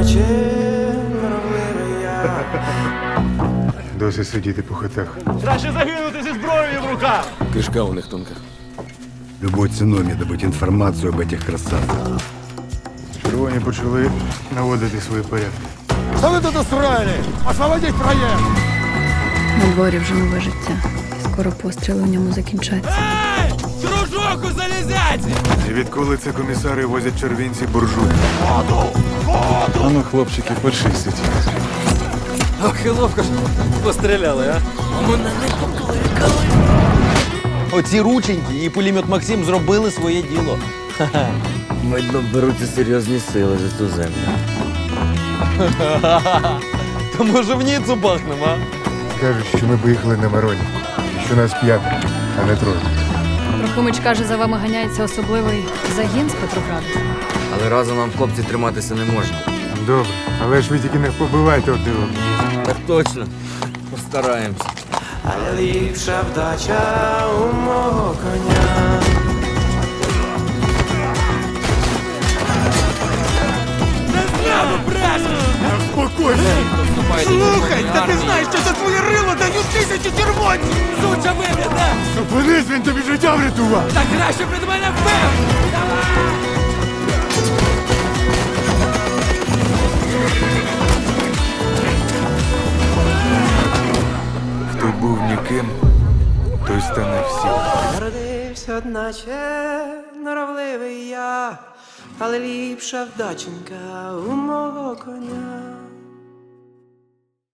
Народився, наче норовливий я. Досить сидіти по хатах. Краще загинути зі зброєю в руках. Кишка у них тонка. Любой ценой мне добыть информацию об этих красавцах. Червоні почали наводити свої порядки. Что вы тут устроили? Освободить проезд! На дворі вже нове життя. Скоро постріли в ньому закінчаться. Дружок у залізяці! І відколи це комісари возять червінці буржуї? Ану, хлопчики, почистіть. Ох, і ловко ж постріляли, а? Оці рученьки і пулемет Максим зробили своє діло. Видно, беруться серйозні сили за цю землю. То може в Ніцу бахнемо, а? Кажуть, що ми поїхали на Мароні. Що нас п'ятеро, а не троє. Трохимич каже, за вами ганяється особливий загін з Петрограду. Але разом нам, хлопці, триматися не можна. Добре, але ж ви тільки не побивайте один одного. Так точно. Постараємось. Але ліпша вдача у мого коня. Слухай, та ти тисячу червоні! Суча вигляда! Зупинись, він тобі життя врятував! Та краще від мене вбив! Хто був ніким, той стане всім. Народився, наче норовливий я, але ліпша вдаченька у мого коня.